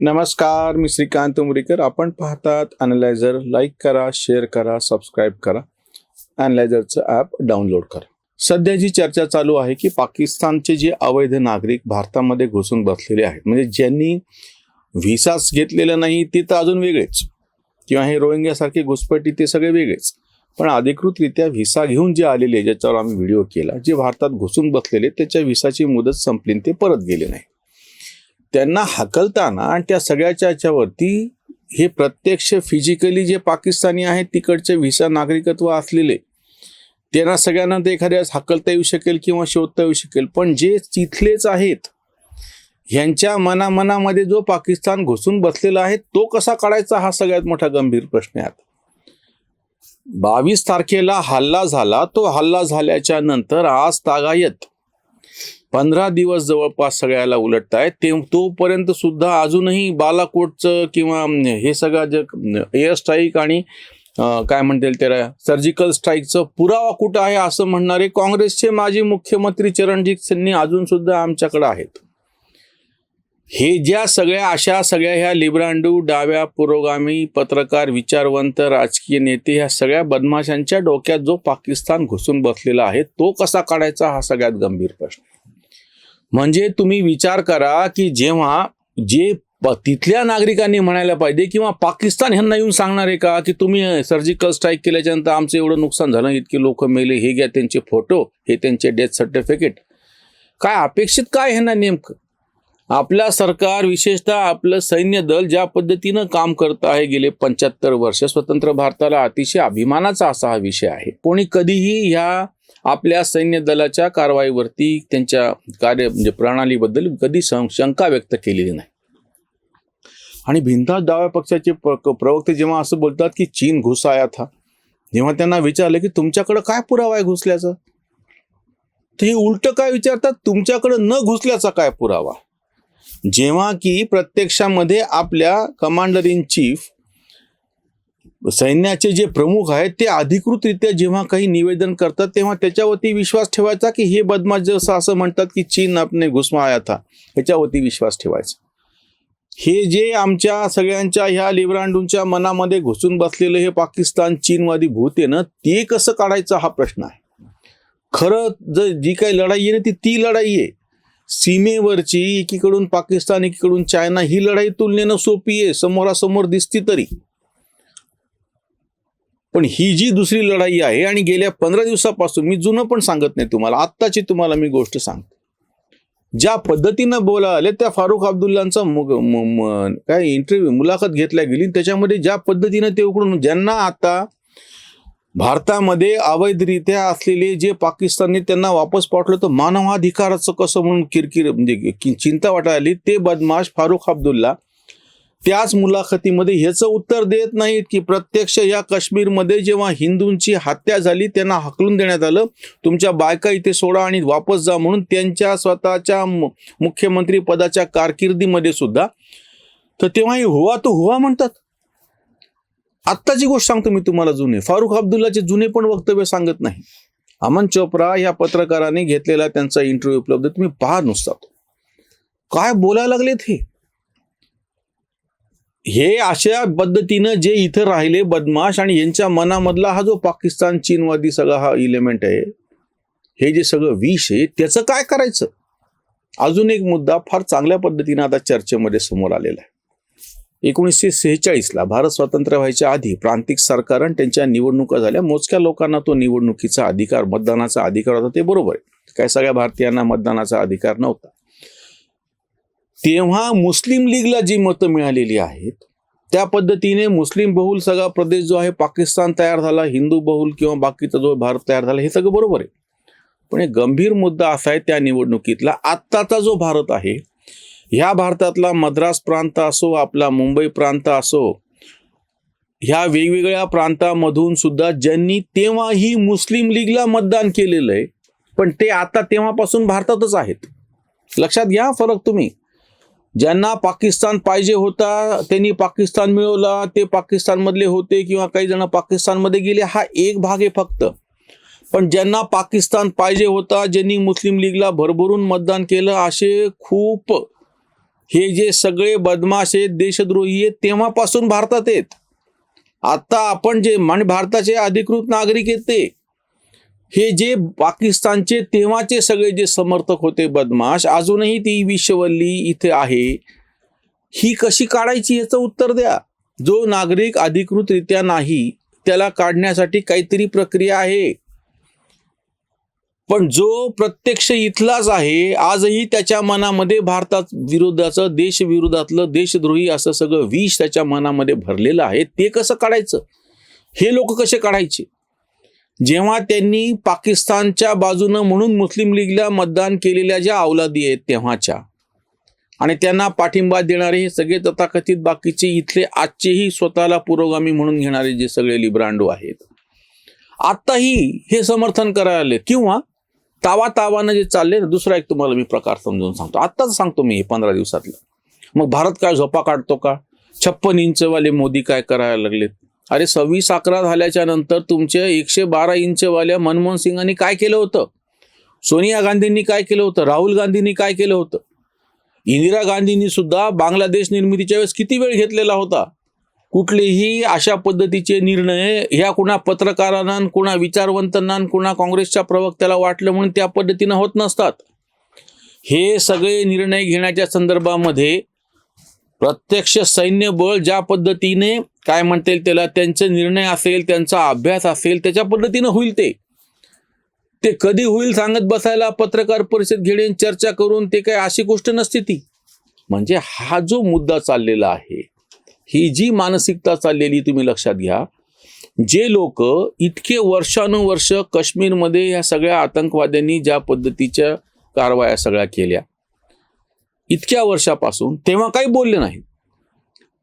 नमस्कार मी श्रीकांत मुरीकर. आपण पाहतात अनलायझर लाईक करा शेअर करा सबस्क्राईब करा. अनलायझरचं ॲप डाउनलोड करा. सध्या जी चर्चा चालू आहे की पाकिस्तानचे जे अवैध नागरिक भारतामध्ये घुसून बसलेले आहेत म्हणजे ज्यांनी व्हिसाच घेतलेला नाही ते तर अजून वेगळेच. किंवा हे रोहिंग्यासारखे घुसपट्टी ते सगळे वेगळेच. पण अधिकृतरित्या व्हिसा घेऊन जे आलेले ज्याच्यावर आम्ही व्हिडिओ केला जे भारतात घुसून बसलेले त्याच्या व्हिसाची मुदत संपली ते परत गेले नाही त्यांना हकलताना आणि त्या सगळ्याच्या याच्यावरती हे प्रत्यक्ष फिजिकली जे पाकिस्तानी आहेत तिकडचे व्हिसा नागरिकत्व असलेले त्यांना सगळ्यांना ते एखाद्या हकलता येऊ शकेल किंवा शोधता येऊ शकेल. पण जे तिथलेच आहेत ह्यांच्या मनामनामध्ये जो पाकिस्तान घुसून बसलेला आहे तो कसा काढायचा हा सगळ्यात मोठा गंभीर प्रश्न आहे बावीस तारखेला हल्ला झाला तो हल्ला झाल्याच्यानंतर आज तागायत पंधरा दिवस जवळपास सगळ्याला उलटत आहेत ते तोपर्यंत सुद्धा अजूनही बालाकोटचं किंवा हे सगळं जे एअर स्ट्राईक आणि काय म्हणतील त्याला सर्जिकल स्ट्राईकचं पुरावा कुठं आहे असं म्हणणारे काँग्रेसचे माजी मुख्यमंत्री चरणजित सिंग अजून सुद्धा आमच्याकडे आहेत. हे ज्या सगळ्या अशा सगळ्या ह्या लिब्रांडू डाव्या पुरोगामी पत्रकार विचारवंत राजकीय नेते ह्या सगळ्या बदमाशांच्या डोक्यात जो पाकिस्तान घुसून बसलेला आहे तो कसा काढायचा हा सगळ्यात गंभीर प्रश्न. म्हणजे तुम्ही विचार करा की जेव्हा जे तिथल्या नागरिकांनी म्हणायला पाहिजे किंवा पाकिस्तान ह्यांना येऊन सांगणार आहे का की तुम्ही सर्जिकल स्ट्राईक केल्याच्यानंतर आमचं एवढं नुकसान झालं इतके लोक मेले हे घ्या त्यांचे फोटो हे त्यांचे डेथ सर्टिफिकेट काय अपेक्षित काय ह्यांना नेमकं? आपल्या सरकार विशेषतः आपलं सैन्य दल ज्या पद्धतीनं काम करत आहे गेले पंच्याहत्तर वर्ष स्वतंत्र भारताला अतिशय अभिमानाचा असा हा विषय आहे. कोणी कधीही ह्या आपल्या सैन्य दलाच्या कारवाईवरती त्यांच्या कार्य म्हणजे प्रणालीबद्दल कधी शंका व्यक्त केलेली नाही. आणि भिंता डाव्या पक्षाचे प्रवक्ते जेव्हा असं बोलतात की चीन घुस आया था जेव्हा त्यांना विचारलं की तुमच्याकडे काय पुरावा आहे घुसल्याचा? तर हे उलट काय विचारतात? तुमच्याकडे न घुसल्याचा काय पुरावा? जेव्हा की प्रत्यक्षामध्ये आपल्या कमांडर इन चीफ सैन्याचे जे प्रमुख आहेत ते अधिकृतरित्या जेव्हा काही निवेदन करतात तेव्हा त्याच्यावरती विश्वास ठेवायचा की हे बदमाश जसं असं म्हणतात की चीन आपने घुसमा था ह्याच्यावरती विश्वास ठेवायचा. हे जे आमच्या सगळ्यांच्या ह्या लिब्रांडूंच्या मनामध्ये घुसून बसलेलं हे पाकिस्तान चीनवादी भूत आहे ना ते कसं काढायचं हा प्रश्न आहे. खरं जर जी काही लढाई आहे ना ती ती लढाई आहे. सीमेवरची एकीकडून पाकिस्तान एकीकडून चायना ही लढाई तुलनेनं सोपी आहे. समोरासमोर दिसती तरी. पण ही जी दुसरी लढाई आहे आणि गेल्या पंधरा दिवसापासून मी जुनं पण सांगत नाही तुम्हाला आत्ताची तुम्हाला मी गोष्ट सांगतो. ज्या पद्धतीनं बोला आले त्या फारुख अब्दुल्लांचा काय इंटरव्ह्यू मुलाखत घेतल्या गेली त्याच्यामध्ये ज्या पद्धतीनं ते उकडून ज्यांना आता भारतामध्ये अवैधरित्या असलेले जे पाकिस्तानने त्यांना वापस पाठवलं तर मानवाधिकाराचं कसं म्हणून किरकिर म्हणजे चिंता वाटायला आली ते बदमाश फारुख अब्दुल्ला त्याच मुलाखतीमध्ये ह्याचं उत्तर देत नाहीत की प्रत्यक्ष या काश्मीरमध्ये जेव्हा हिंदूंची हत्या झाली त्यांना हकलून देण्यात आलं तुमच्या बायका इथे सोडा आणि वापस जा म्हणून त्यांच्या स्वतःच्या मुख्यमंत्री पदाच्या कारकिर्दीमध्ये सुद्धा. तर तेव्हा हे हुवा तो हुवा म्हणतात. आत्ताची गोष्ट सांगतो मी तुम्हाला जुने. फारुख अब्दुल्लाचे जुने पण वक्तव्य सांगत नाही. अमन चोप्रा या पत्रकाराने घेतलेला त्यांचा इंटरव्ह्यू उपलब्ध तुम्ही पहा नुसता. काय बोलायला लागलेत हे? हे अशा पद्धतीनं जे इथं राहिले बदमाश आणि यांच्या मनामधला हा जो पाकिस्तान चीनवादी सगळा हा इलेमेंट आहे हे जे सगळं विष आहे त्याचं काय करायचं? अजून एक मुद्दा फार चांगल्या पद्धतीनं आता चर्चेमध्ये समोर आलेला आहे. एकोणीसशे सेहेचाळीसला भारत स्वातंत्र्य व्हायच्या आधी प्रांतिक सरकार आणि त्यांच्या निवडणुका झाल्या. मोजक्या लोकांना तो निवडणुकीचा अधिकार मतदानाचा अधिकार होता ते बरोबर आहे. काय सगळ्या भारतीयांना मतदानाचा अधिकार नव्हता. तेव्हा मुस्लिम लीगला जी मतं मिळालेली आहेत त्या पद्धतीने मुस्लिम बहुल सगळा प्रदेश जो आहे पाकिस्तान तयार झाला हिंदू बहुल किंवा बाकीचा जो भारत तयार झाला हे सगळं बरोबर आहे. पण एक गंभीर मुद्दा असा आहे त्या निवडणुकीतला. आत्ताचा जो भारत आहे ह्या भारतातला मद्रास प्रांत असो आपला मुंबई प्रांत असो ह्या वेगवेगळ्या प्रांतामधून सुद्धा ज्यांनी तेव्हाही मुस्लिम लीगला मतदान केलेलं आहे पण ते आता तेव्हापासून भारतातच आहेत. लक्षात घ्या फरक तुम्ही. ज्यांना पाकिस्तान पाहिजे होता त्यांनी पाकिस्तान मिळवला ते पाकिस्तानमधले होते किंवा काही जण पाकिस्तानमध्ये गेले हा एक भाग आहे फक्त. पण ज्यांना पाकिस्तान पाहिजे होता ज्यांनी मुस्लिम लीगला भरभरून मतदान केलं असे खूप हे जे सगळे बदमाश आहेत देशद्रोही आहेत तेव्हापासून भारतात आहेत. आता आपण जे म्हणजे भारताचे अधिकृत नागरिक आहेत ते. हे जे पाकिस्तानचे तेव्हाचे सगळे जे समर्थक होते बदमाश अजूनही ती विश्ववल्ली इथे आहे. ही कशी काढायची याचं उत्तर द्या. जो नागरिक अधिकृतरित्या नाही त्याला काढण्यासाठी काहीतरी प्रक्रिया आहे. पण जो प्रत्यक्ष इथलाच आहे आजही त्याच्या मनामध्ये भारतात विरोधाचं देश विरोधातलं देशद्रोही असं सगळं विष त्याच्या मनामध्ये भरलेलं आहे ते कसं काढायचं? हे लोक कसे काढायचे? जेव्हा त्यांनी पाकिस्तानच्या बाजूनं म्हणून मुस्लिम लीगला मतदान केलेल्या ज्या अवलादी आहेत तेव्हाच्या आणि त्यांना पाठिंबा देणारे हे सगळे तथाकथित बाकीचे इथले आजचेही स्वतःला पुरोगामी म्हणून घेणारे जे सगळे लिब्रांडो आहेत आत्ताही हे समर्थन करायला आले किंवा तावा तावानं जे चालले ना दुसरा एक तुम्हाला मी प्रकार समजून सांगतो. आत्ताच सांगतो मी हे पंधरा दिवसातलं. मग भारत काय झोपा काढतो का? छप्पन इंचवाले मोदी काय करायला लागलेत? अरे सव्वीस अकरा झाल्याच्यानंतर तुमच्या एकशे बारा इंचवाल्या मनमोहन सिंगांनी काय केलं होतं? सोनिया गांधींनी काय केलं होतं? राहुल गांधींनी काय केलं होतं? इंदिरा गांधींनी सुद्धा बांगलादेश निर्मितीच्या वेळेस किती वेळ घेतलेला होता? कुठलेही अशा पद्धतीचे निर्णय ह्या कुणा पत्रकारांना कुणा विचारवंतांना कुणा काँग्रेसच्या प्रवक्त्याला वाटलं म्हणून त्या पद्धतीनं होत नसतात. हे सगळे निर्णय घेण्याच्या संदर्भामध्ये प्रत्यक्ष सैन्य बळ ज्या पद्धतीने काय म्हणता येईल त्याला त्यांचे निर्णय असेल त्यांचा अभ्यास असेल त्याच्या पद्धतीनं होईल ते. ते कधी होईल सांगत बसायला पत्रकार परिषद घेणे चर्चा करून ते काय अशी गोष्ट नसते ती. म्हणजे हा जो मुद्दा चाललेला आहे ही जी मानसिकता चाललेली तुम्ही लक्षात घ्या जे लोक इतके वर्षानुवर्ष काश्मीरमध्ये या सगळ्या आतंकवाद्यांनी ज्या पद्धतीच्या कारवाया सगळ्या केल्या इतक्या वर्षापासून तेव्हा काही बोलले नाही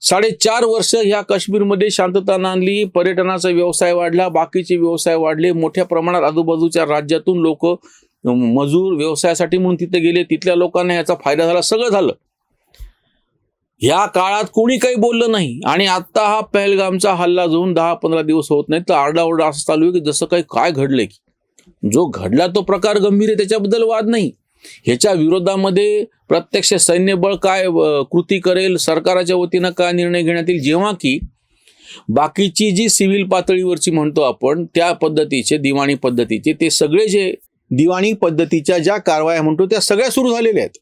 साडेचार वर्ष ह्या काश्मीरमध्ये शांतता नांदली पर्यटनाचा व्यवसाय वाढला बाकीचे व्यवसाय वाढले मोठ्या प्रमाणात आजूबाजूच्या राज्यातून लोक मजूर व्यवसायासाठी म्हणून तिथे गेले तिथल्या लोकांना याचा फायदा झाला सगळं झालं. या काळात कोणी काही बोललं नाही. आणि आता हा पहलगामचा हल्ला जाऊन दहा पंधरा दिवस होत नाही तर आरडाओरडा असं चालू आहे की जसं काही काय घडलंय की. जो घडला तो प्रकार गंभीर आहे त्याच्याबद्दल वाद नाही. ह्याच्या विरोधामध्ये प्रत्यक्ष सैन्यबळ काय कृती करेल सरकाराच्या वतीनं काय निर्णय घेण्यात येईल जेव्हा की बाकीची जी सिव्हिल पातळीवरची म्हणतो आपण त्या पद्धतीचे दिवाणी पद्धतीचे ते सगळे जे दिवाणी पद्धतीच्या ज्या कारवाया म्हणतो त्या सगळ्या सुरू झालेल्या आहेत.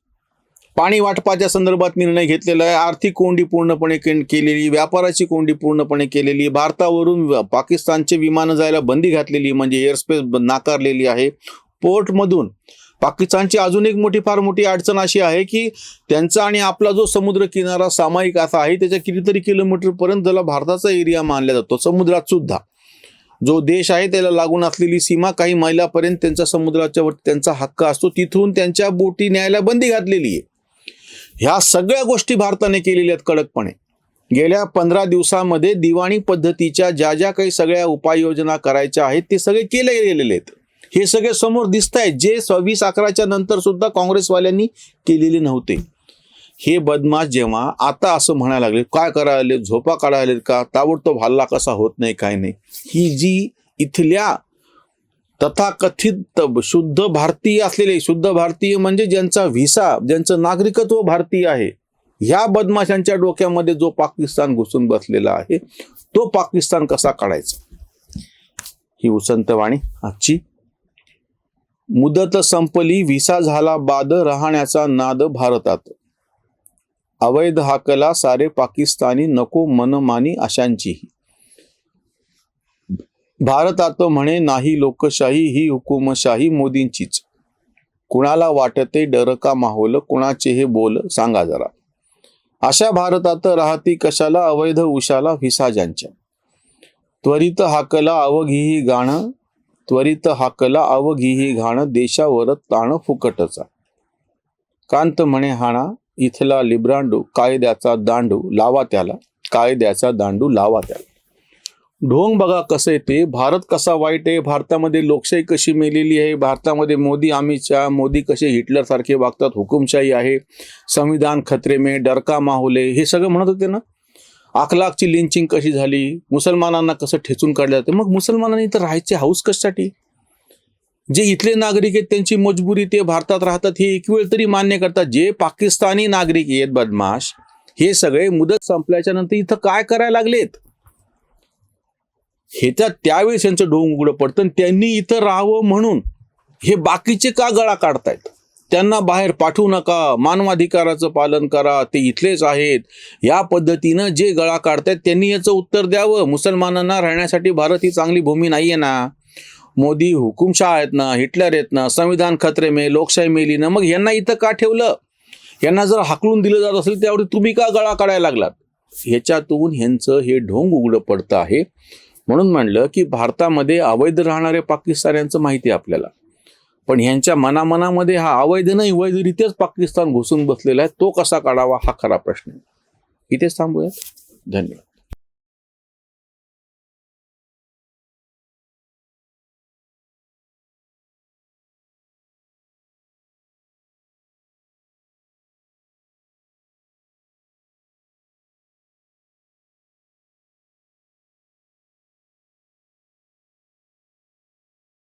पाणी वाटपाच्या संदर्भात निर्णय घेतलेला आहे. आर्थिक कोंडी पूर्णपणे के- केलेली व्यापाराची कोंडी पूर्णपणे केलेली भारतावरून पाकिस्तानचे विमानं जायला बंदी घातलेली म्हणजे एअरस्पेस नाकारलेली आहे. पोर्टमधून पाकिस्तानची अजून एक मोठी फार मोठी अडचण अशी आहे की त्यांचा आणि आपला जो समुद्र किनारा सामायिक असा आहे त्याच्या कितीतरी किलोमीटरपर्यंत ज्याला भारताचा एरिया मानला जातो समुद्रात सुद्धा. जो देश आहे त्याला लागून असलेली सीमा काही मैलापर्यंत त्यांचा समुद्राच्या वरती त्यांचा हक्क असतो. तिथून त्यांच्या बोटी न्यायला बंदी घातलेली आहे. ह्या सगळ्या गोष्टी भारताने केलेल्या आहेत कडकपणे. गेल्या पंधरा दिवसामध्ये दिवाणी पद्धतीच्या ज्या ज्या काही सगळ्या उपाययोजना करायच्या आहेत ते सगळे केले गेलेले आहेत. हे सगळे समोर दिसत आहेत जे सव्वीस अकराच्या नंतर सुद्धा काँग्रेसवाल्यांनी केलेले नव्हते. हे बदमाश जेव्हा आता असं म्हणायला लागले काय करायला? झोपा काढायला का? ताबडतोब हल्ला कसा होत नाही काय नाही? ही जी इथल्या तथाकथित शुद्ध भारतीय असलेले शुद्ध भारतीय म्हणजे ज्यांचा व्हिसा ज्यांचं नागरिकत्व भारतीय आहे ह्या बदमाशांच्या डोक्यामध्ये जो पाकिस्तान घुसून बसलेला आहे तो पाकिस्तान कसा काढायचा? ही उसंतवाणी आजची. मुदत संपली व्हिसा झाला बाद राहण्याचा नाद भारतात. अवैध हाकला सारे पाकिस्तानी नको मनमानी अशांचीही. भारतात म्हणे नाही लोकशाही ही हुकुमशाही मोदींचीच. कुणाला वाटते डर का माहोल कुणाचे हे बोल सांगा जरा. अशा भारतात राहती कशाला अवैध उशाला व्हिसा ज्यांच्या त्वरित हाकला अवघीही गाणं त्वरित हाकला अवघीही घाण देशावर ताण फुकटचा. कांत म्हणे हाणा इथला लिब्रांडू कायद्याचा दांडू लावा त्याला कायद्याचा दांडू लावा त्याला. ढोंग बघा कसं येते भारत कसा वाईट आहे भारतामध्ये लोकशाही कशी मेलेली आहे भारतामध्ये मोदी अमित शहा मोदी कसे हिटलर सारखे वागतात हुकुमशाही आहे संविधान खतरे मे डरका माहोले हे सगळं म्हणत होते ना. अखलाकची लिंचिंग कशी झाली मुसलमानांना कसं ठेचून काढलं जाते? मग मुसलमानांनी तर राहायचे हाऊस कशासाठी? जे इथले नागरिक आहेत त्यांची मजबुरी ते भारतात राहतात हे एक वेळ तरी मान्य करतात. जे पाकिस्तानी नागरिक आहेत बदमाश हे सगळे मुदत संपल्याच्या नंतर इथं काय करायला लागलेत? ह्याच्यात त्यावेळेस यांचं डोंग उघडं पडतं आणि त्यांनी इथं राहावं म्हणून हे बाकीचे का गळा काढतायत? त्यांना बाहेर पाठवू नका मानवाधिकाराचं पालन करा ते इथलेच आहेत. या पद्धतीनं जे गळा काढतायत त्यांनी याचं उत्तर द्यावं. मुसलमानांना राहण्यासाठी भारत ही चांगली भूमी नाहीये ना. मोदी हुकुमशाह आहेत ना हिटलर आहेत ना संविधान खतरे मे लोकशाही मेली ना मग यांना इथं का ठेवलं? यांना जर हाकलून दिलं जात असेल त्यावेळी तुम्ही का गळा काढायला लागलात? ह्याच्यातून ह्यांचं हे ढोंग उघडं पडतं आहे. म्हणून म्हणलं की भारतामध्ये अवैध राहणाऱ्या पाकिस्तान्यांचं माहिती आहे आपल्याला. पण ह्यांच्या मनामनामध्ये हा अवैध नाही वैधरित्याच पाकिस्तान घुसून बसलेला आहे तो कसा काढावा हा खरा प्रश्न आहे. इथेच थांबूयात. धन्यवाद.